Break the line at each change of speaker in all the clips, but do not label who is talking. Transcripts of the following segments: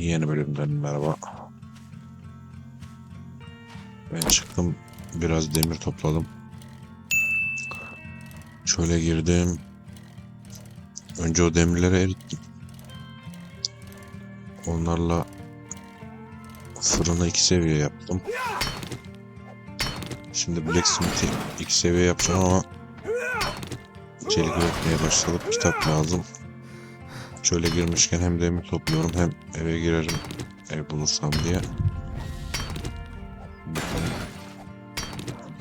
Yeni bölümden merhaba. Ben çıktım. Biraz demir topladım. Şöyle girdim. Önce o demirleri erittim. Onlarla fırını iki seviye yaptım. Şimdi Blacksmith'i iki seviye yapacağım ama çelik üretmeye başladık. Kitap lazım. Şöyle girmişken hem demir topluyorum hem eve girerim ev bulursam diye. Bakalım.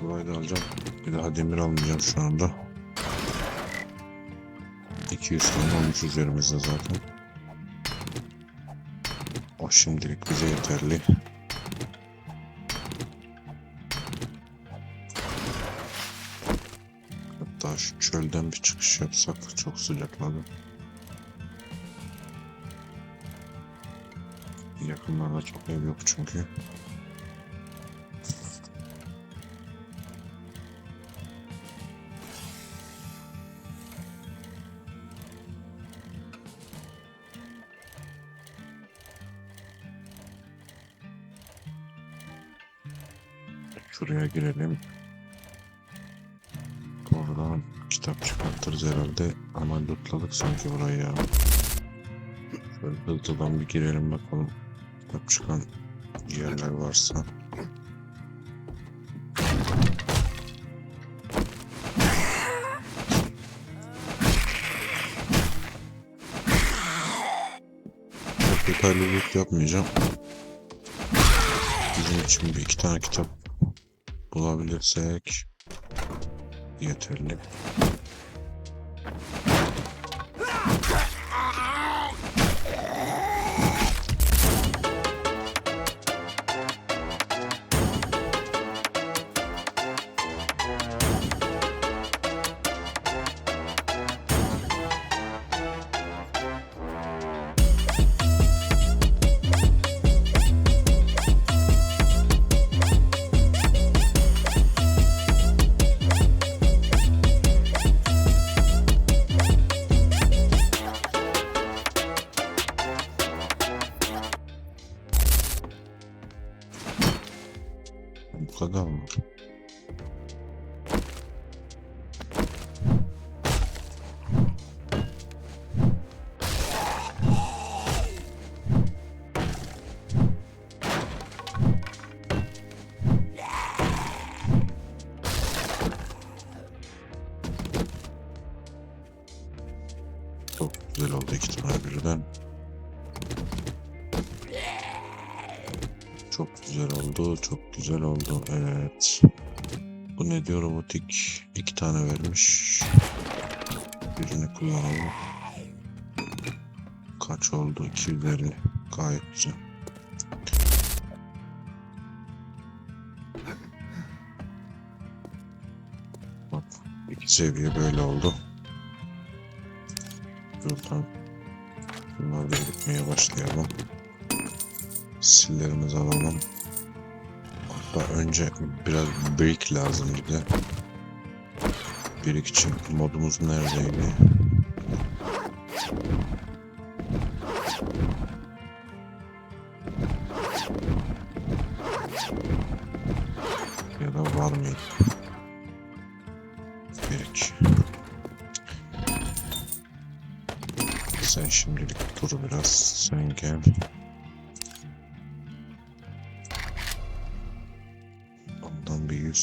Burayı da alacağım. Bir daha demir almayacağım şu anda. 200 tane olmuş üzerimizde zaten. O şimdilik bize yeterli. Hatta şu çölden bir çıkış yapsak çok sıcakladı. Yakınlarda çok ev yok çünkü. Şuraya girelim. Oradan kitap çıkartırız herhalde. Ama lootladık sanki burayı ya. Şöyle hızlıdan bir girelim bakalım. Çıkan yerler varsa. Detaylı loot yapmayacağım. Bizim için bir iki tane kitap bulabilirsek yeterli. Çok güzel oldu. Evet. Bu ne diyor robotik? İki tane vermiş. Birini kullanalım. Kaç oldu? 250. Gayet güzel. Bak, iki seviye böyle oldu. Buradan bunları da gitmeye başlayalım. Sillerimizi alalım. Hatta önce biraz brick lazım bir de. Brick için modumuz neredeydi?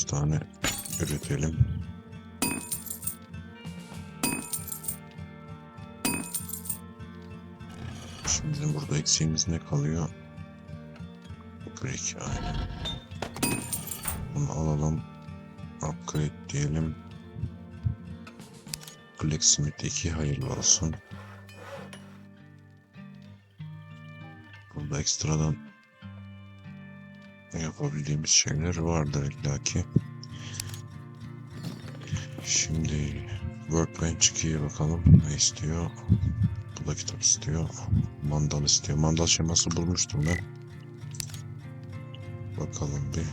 100 tane üretelim. Şimdi bizim burada eksiğimiz ne kalıyor? Brick aynen. Bunu alalım. Upgrade diyelim. Blacksmith 2 hayırlı olsun. Burada ekstradan yapabildiğimiz şeyler vardır illaki. Şimdi Workbench 2'ye bakalım ne istiyor. Bu da kitap istiyor. Mandal istiyor. Mandal şeması bulmuştum ben. Bakalım bir.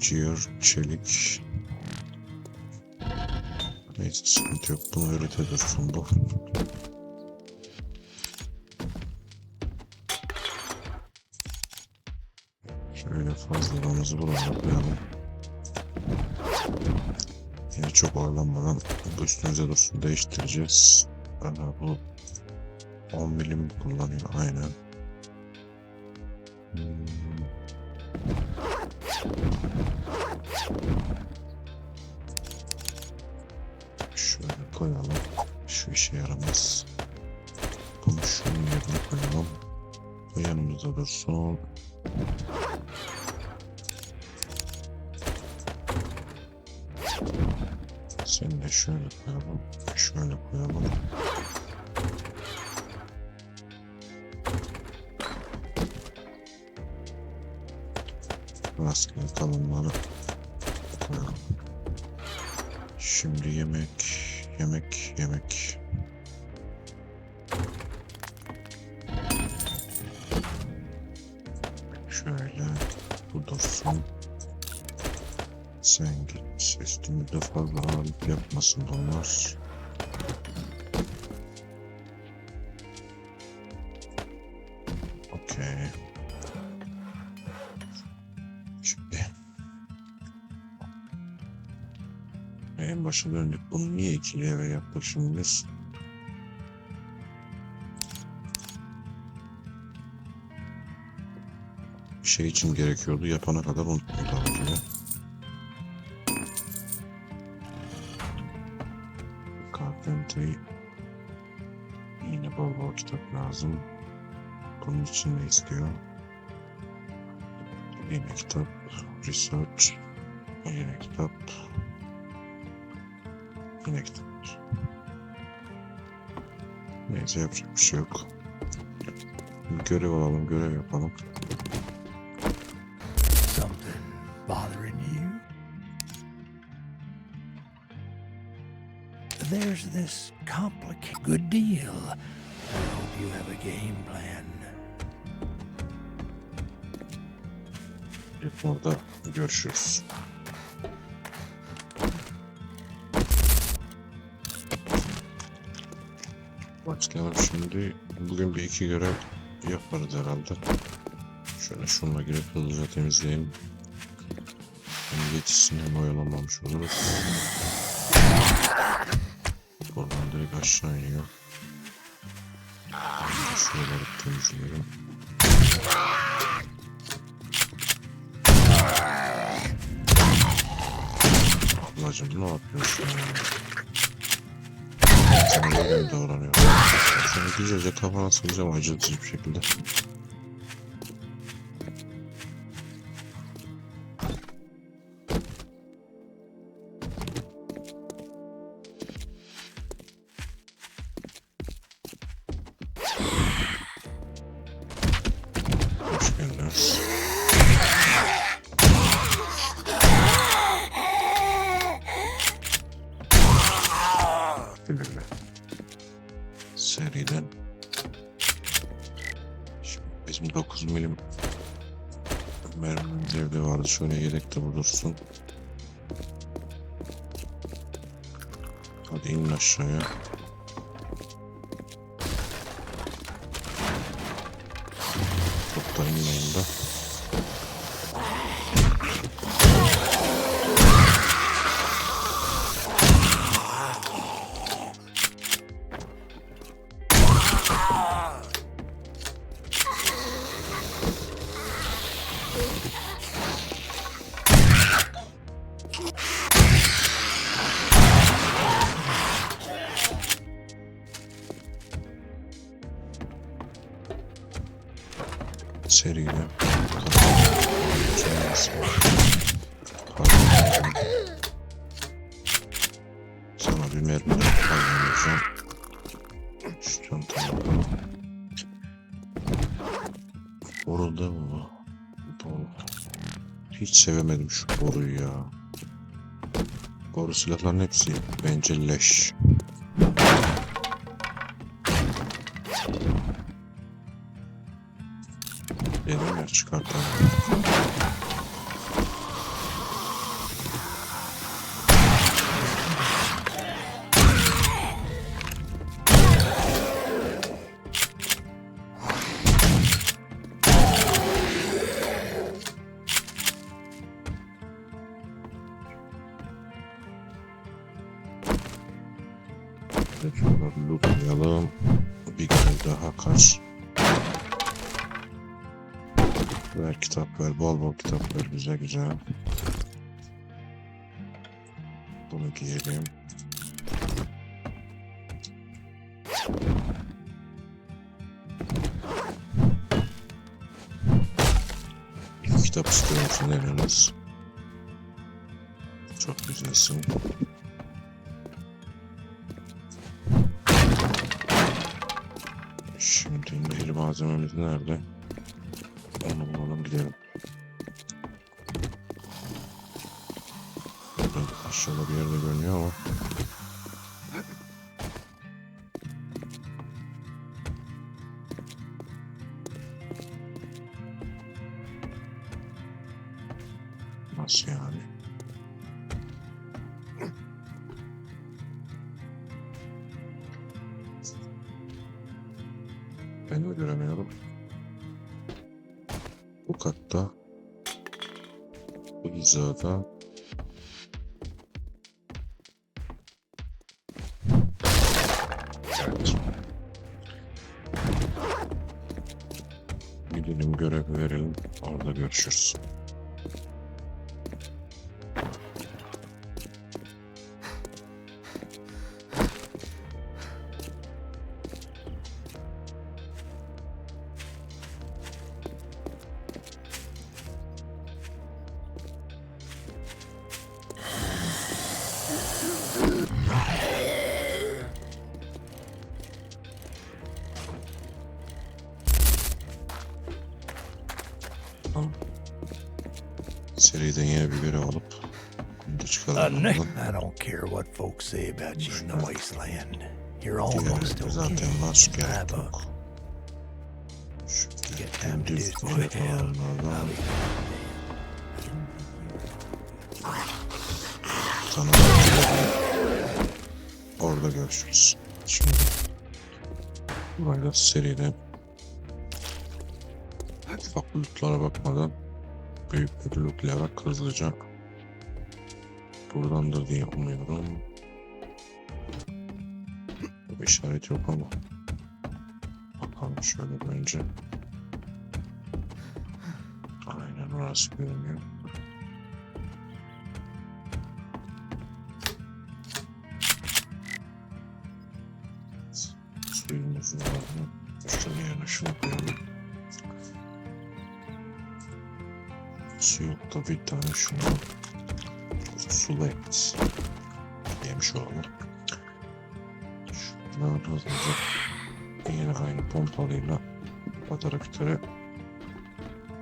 Ciğer, çelik. Neyse sıkıntı yok. Bunu ürete dursun bu. Fazlalığımızı buralara koyalım. Yine çok oyalanmadan bu üstümüze dursun değiştireceğiz. Ana bu 10 milim kullanıyor aynen. Hmm. Şöyle koyalım. Şu işe yaramaz. Bunu şunun yerine koyalım. Bu yanımızda dursun. De şöyle koyalım. Şöyle koyalım. Rastgele kalanları yapmasın onlar. Okey. Şimdi en başa döndük. Bunu niye ikili eve yaptık şimdi biz? Bir şey için gerekiyordu. Yapana kadar unuttum lazım. Bunun için ne istiyor? Yine kitap. Research. Yine kitap. Yine kitap. Neyse yapacak bir şey yok. Bir görev alalım, görev yapalım.
There's this complicated good deal. You have a game plan.
Orada görüşürüz. Başlayalım şimdi. Bugün bir iki görev yaparız herhalde. Şöyle şununla girip hızlıca temizleyelim. Hem yetişsin hem oyalanmamış oluruz. Oradan direkt aşağı iniyor. Şuraları temizleyelim. Ablacım ne yapıyorsun ya? Sana böyle davranıyor. Sana güzelce kafana sıkacağım acıtıcı bir şekilde. Filmle. Seriden. Şimdi bizim 9 milim mermimiz evde vardı. Şöyle yedekte bulursun. Hadi inin aşağıya. Seriyle. Sana bir mermi kazanacağım. Şu çantayı bakalım. Boruda mı? Boru. Hiç sevemedim şu boruyu ya. Boru silahların hepsi bence çıkartalım. Kitap ver. Bol bol kitap. Güzel güzel. Bunu giyelim. Kitap istiyor musun Enes? Çok güzelsin. Şimdi nehir malzememiz nerede? Aşağıda bir yerde görünüyor ama. Nasıl yani? Ben de göremiyorum. Bu katta. Bu hizada. Seriden yine bir görev alıp bunu da çıkaralım. Buradan.
I don't care what folks say about you in the wasteland. You're almost okay.
zaten var. Gerek
Bravo.
yok. Şu
Get time to do
düz
some
görev
hell.
alanlardan Orada görüşürüz. Şimdi burayla seride ufak lootlara bakmadan büyük lootlayarak hızlıca buradandır diye umuyorum. Bir işaret yok ama bakalım şöyle önce aynen orası görünüyor. Bir tane şunu et. Yemiş olalım. Şundan hızlıca yine aynı pompalıyla bataraktöre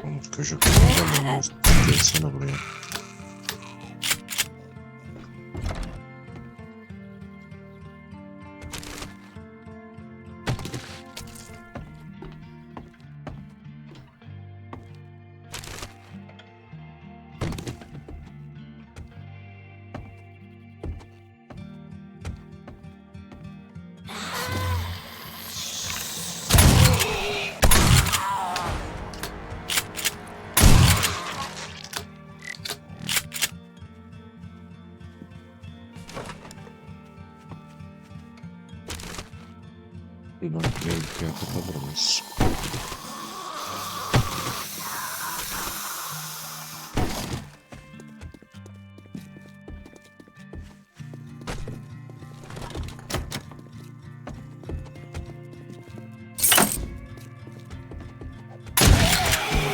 Umut köşe koyacağım. Gelsene buraya. Bir noktaya bir kıyafet alır mıyız?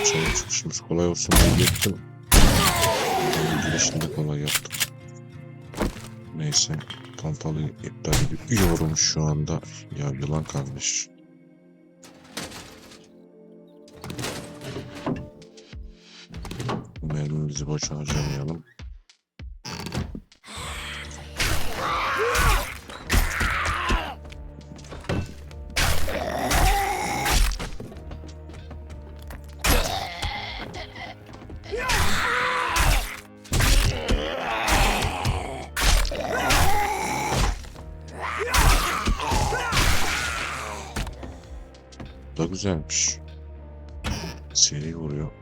Çabuk çıkışımız kolay olsun diye. Adamın girişinde kolay yaptım. Neyse. Pompalı iptal ediyorum şu anda. Ya yılan kardeş. Mermimizi boş harcamayalım. güzelmiş. Seri vuruyor.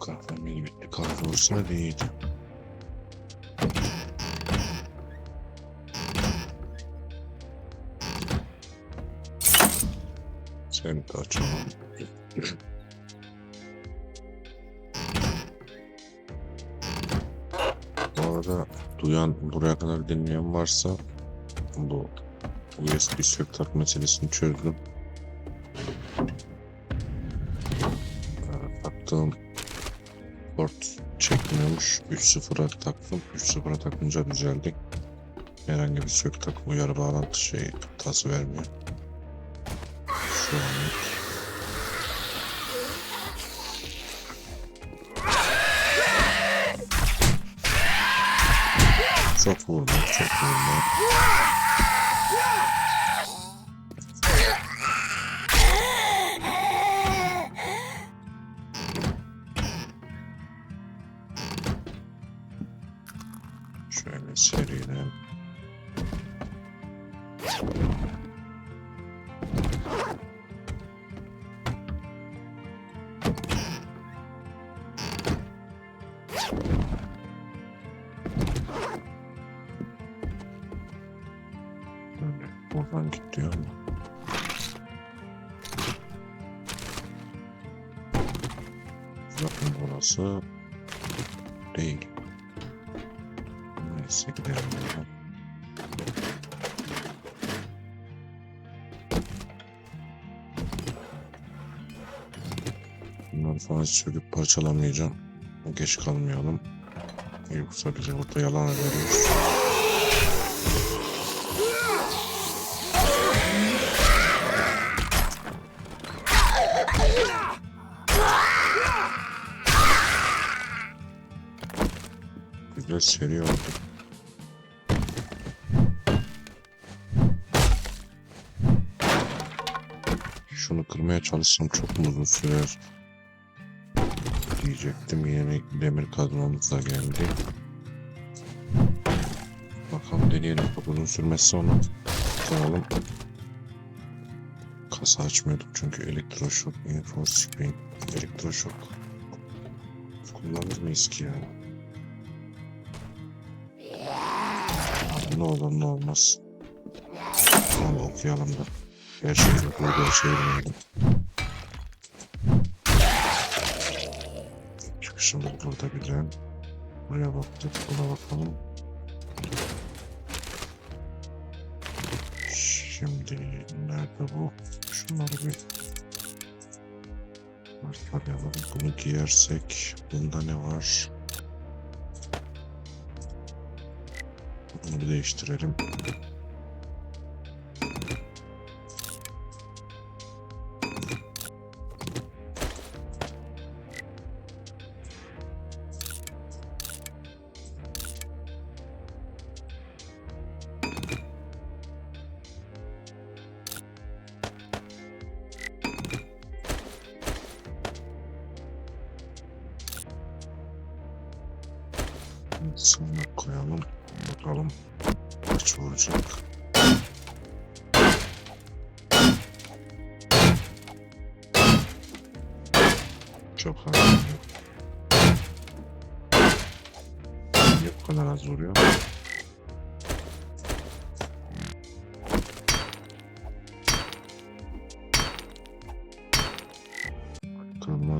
Kahvem yeni bitti. Kahve olsa değildi. Seni kaçamam. Bu arada duyan buraya kadar dinleyen varsa bu USB söktak meselesini çözdüm. Ee, Taktığım port çekmiyormuş. 3.0'a taktım. 3.0'a takınca düzeldi. Herhangi bir söktak uyarı bağlantı şeyi hatası vermiyor. Şu an Çok vurdum, çok vurdum. Buradan git diyor? Bakın burası değil. Neyse gidelim buradan. Bunları falan söküp parçalamayacağım. Geç kalmayalım. Yoksa bize burada yalan veriyor. Seri oldu. Şunu kırmaya çalışsam çok uzun sürer? Diyecektim yeni demir kadromuz da geldi. Bakalım deneyelim çok uzun sürmezse onu koyalım. Kasa açmıyorduk çünkü elektroşok, info screen, elektroşok kullanır mıyız ki ya? Ne olur ne olmaz. Tamam okuyalım da. Yok. Burada şey bilmedim. Çıkışımız burada güzel. Buraya baktık. Buna bakalım. Şimdi nerede bu? Şunları bir parçalayalım. Bunu giyersek bunda ne var? Bunu değiştirelim.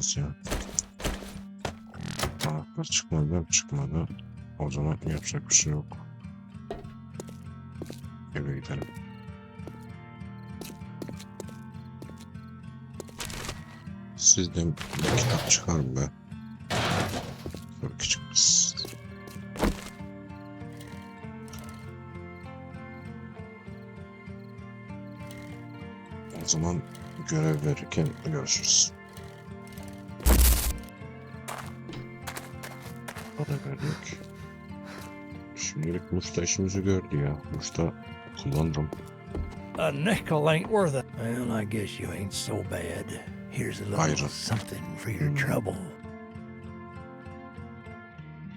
Kırılmaz ya. Anahtar çıkmadı, çıkmadı. O zaman yapacak bir şey yok. Eve gidelim. Sizden bir kitap çıkar be. Böyle küçük kız. O zaman görev verirken görüşürüz. Para verdik. Şimdilik Muş'ta işimizi gördü ya. Muş'ta kullandım.
A nickel ain't worth it. Well, I guess you ain't so bad. Here's a little
Hayır.
something for your
Hmm.
trouble.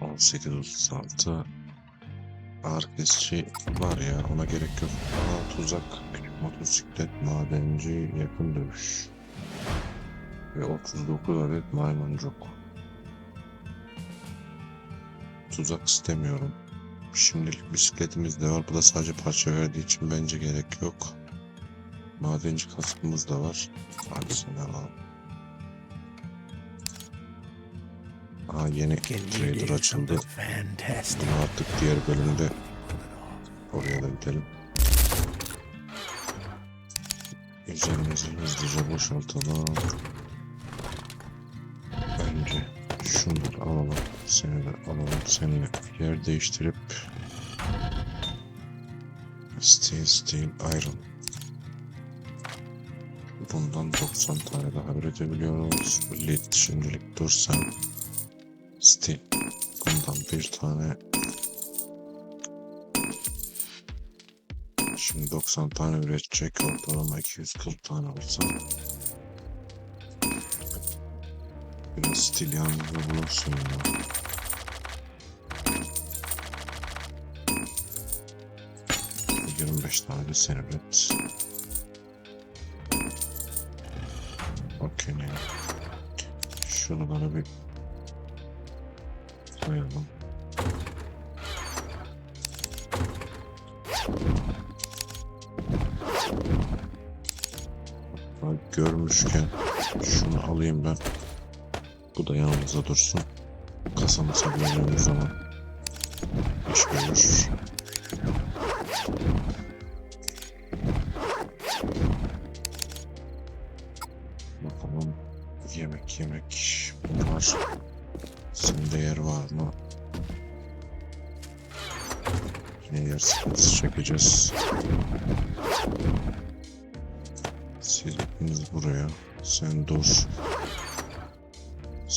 1836 ağır kesici var ya ona gerek yok. Aa, tuzak, küçük motosiklet, madenci, yakın dövüş. Ve 39 adet maymuncuk. Tuzak istemiyorum. Şimdilik bisikletimiz de var. Bu da sadece parça verdiği için bence gerek yok. Madenci kaskımız da var. Hadi seni alalım. Aa yeni trader açıldı. Bunu artık diğer bölümde oraya da gidelim. Üzerimizi hızlıca boşaltalım. Önce şunları alalım. Seni de alalım. Seninle yer değiştirip Steel, Steel, Iron. Bundan 90 tane daha üretebiliyoruz. Lead şimdilik dursan. Steel. Bundan bir tane. Şimdi 90 tane üretecek. Ortalama 240 tane olsa. Stil yalnız bulursun ya. Yirmi tane de. Okey? Şunu bana bir koyalım. Bak görmüşken şunu alayım ben. Bu da yanımızda dursun. Kasamıza geldiğimiz zaman iş görür. Bakalım yemek yemek bunlar. Sende yer var mı? Yine yer sıkıntısı çekeceğiz. Siz buraya. Sen dur.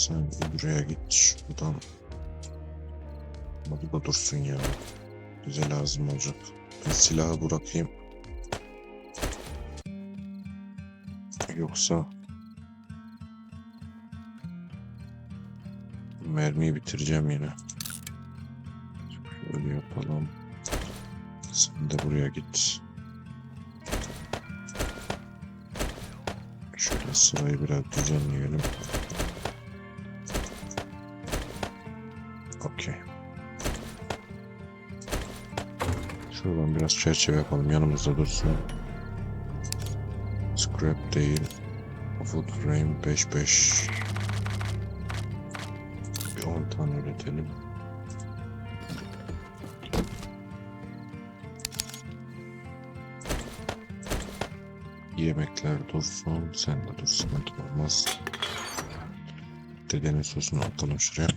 Sen buraya git. Şuradan. Ama bu da dursun ya. Bize lazım olacak. Ben silahı bırakayım. Yoksa mermiyi bitireceğim yine. Şöyle yapalım. Sen de buraya git. Şöyle sırayı biraz düzenleyelim. Şuradan biraz çerçeve yapalım. Yanımızda dursun. Scrap değil. Wood frame 5-5. Bir 10 tane üretelim. Yemekler dursun. Sen de dur. Sıkıntı olmaz. Dedenin sosunu atalım şuraya.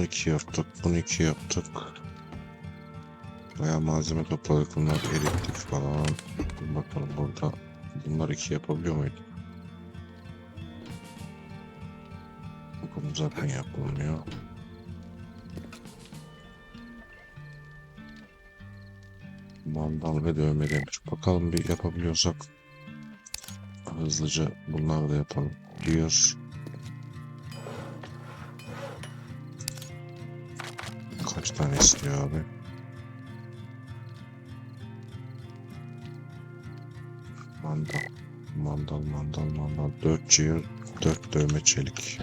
Bunu iki yaptık. Bunu iki yaptık. Bayağı malzeme topladık. Bunları erittik falan. Bakalım burada. Bunlar iki yapabiliyor muyduk? Bunu zaten yapılmıyor. Mandal ve dövme demiş. Bakalım bir yapabiliyorsak hızlıca bunları da yapalım diyor. Kaç tane istiyor abi? Mandal. Mandal, mandal, mandal. 4 çığır, 4 dövme çelik.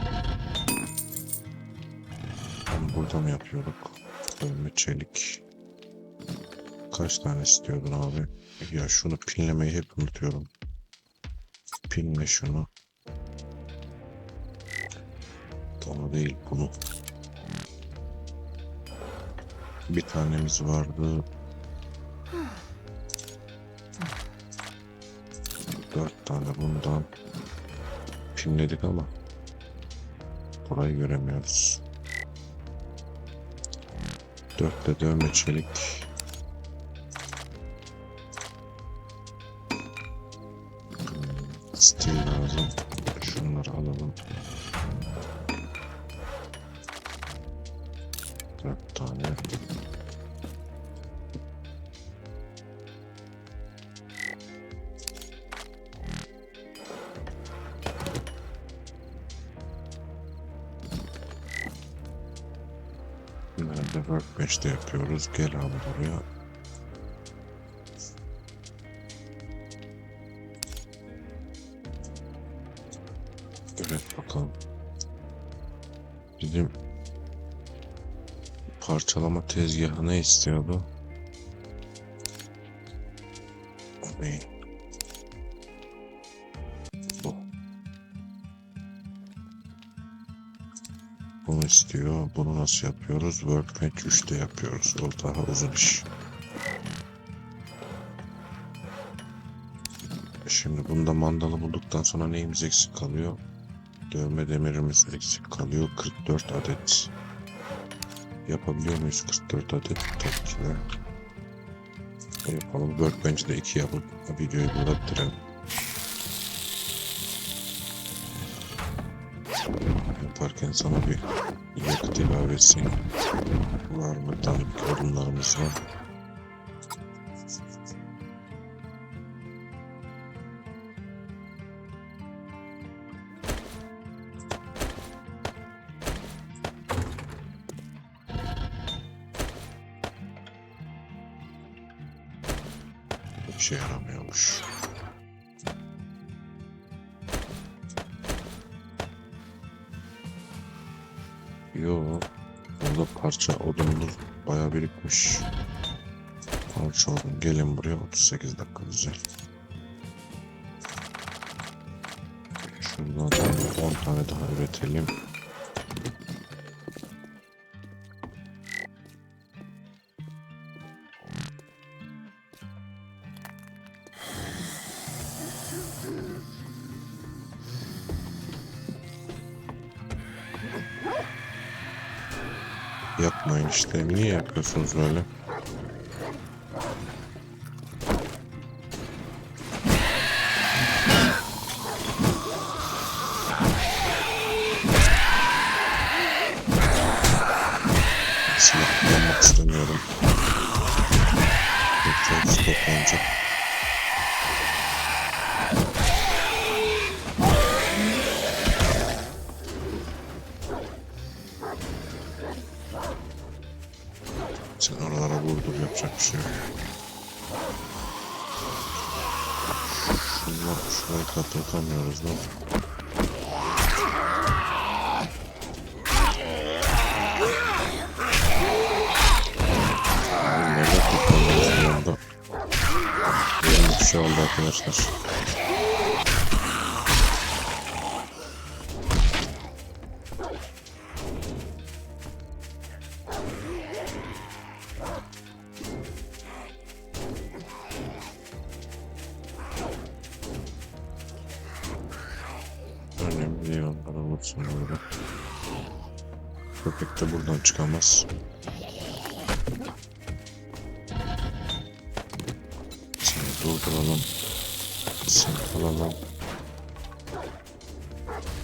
Onu burada mı yapıyorduk? Dövme çelik. Kaç tane istiyordun abi? Ya şunu pinlemeyi hep unutuyorum. Pinle şunu. Onu değil bunu. Bir tanemiz vardı. Dört tane bundan. Pinledik ama. Burayı göremiyoruz. Dört de dövme çelik. Yapıyoruz. Gel abi buraya. Evet bakalım. Bizim parçalama tezgahı ne istiyordu? Bunu istiyor. Bunu nasıl yapıyoruz? Workbench 3'te yapıyoruz. O daha uzun iş. Şimdi bunda mandalı bulduktan sonra neyimiz eksik kalıyor? Dövme demirimiz eksik kalıyor. 44 adet. Yapabiliyor muyuz 44 adet? Tabii ki de. Yapalım. Workbench'de 2 yapıp videoyu burada. Yaparken sana bir yakıt ilave etsin. Var mı? Dandik yorumlarımız var. Bir şey yaramıyormuş. Parça odunumuz bayağı birikmiş. Parça odun. Gelin buraya 38 dakika güzel. Şuradan 10 tane daha üretelim. İşte. Niye yapıyorsunuz böyle? Silah kullanmak istemiyorum. Çok stoplanacak. Sen şurayı kapatamıyoruz lan. Kapanıyoruz bir anda? Benim bir şey oldu arkadaşlar. Önemli değil onları unutsun burada. Köpek de buradan çıkamaz. Seni durduralım. Seni alalım.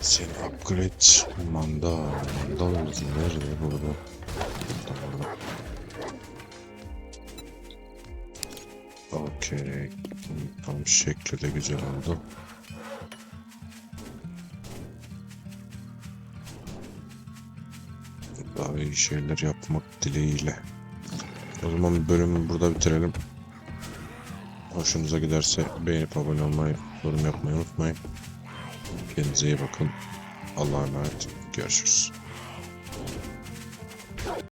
Seni upgrade. Manda. Mandalımız nerede burada? Burada burada. Okey. Tam şekli de güzel oldu. İyi şeyler yapmak dileğiyle. O zaman bölümü burada bitirelim. Hoşunuza giderse beğenip abone olmayı, yorum yapmayı unutmayın. Kendinize iyi bakın. Allah'a emanet. Görüşürüz.